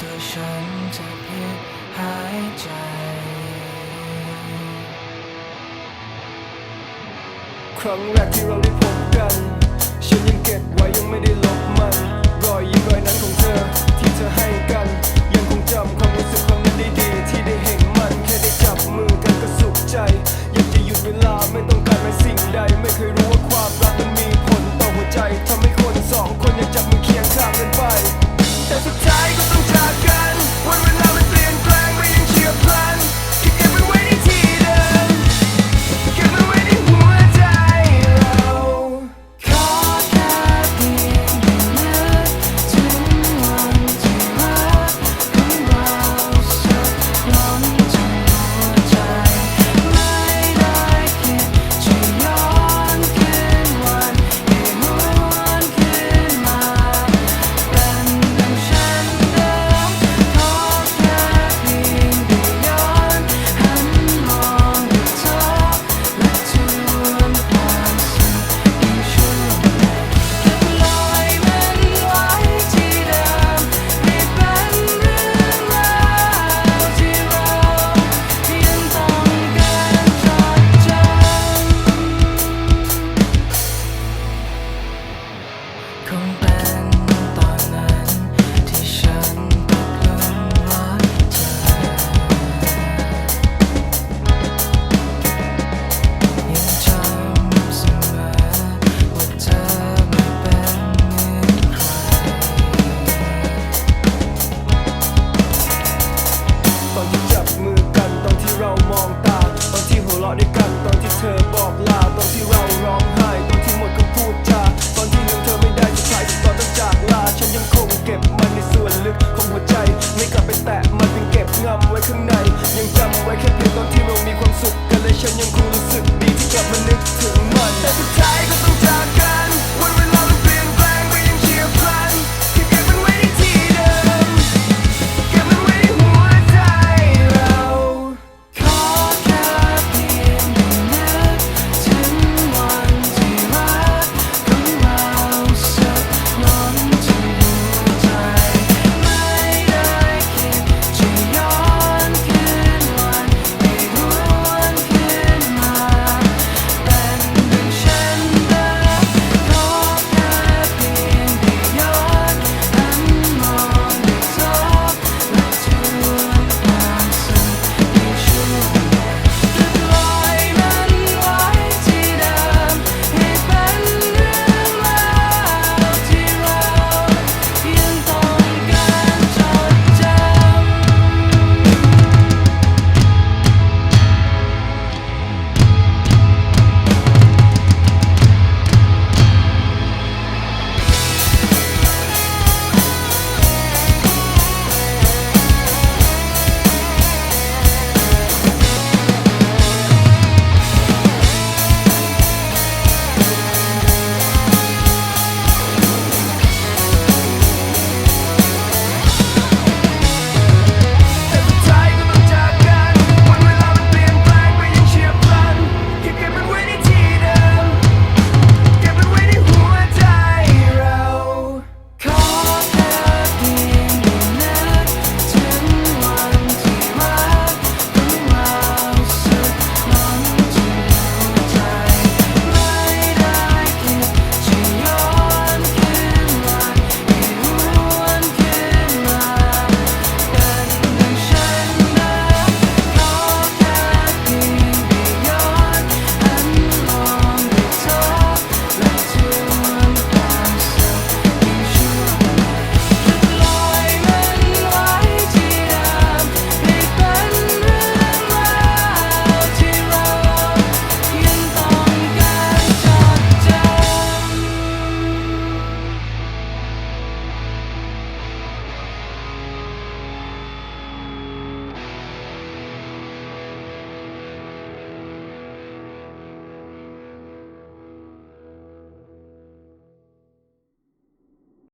ตัวฉันจะเพียงหายใจครั้งแรกที่เราได้พบกัน ฉันยังเก็บไว้ยังไม่ได้ลบมัน รอยยิ้มรอยนั้นของเธอที่เธอให้กัน Молчанием кровь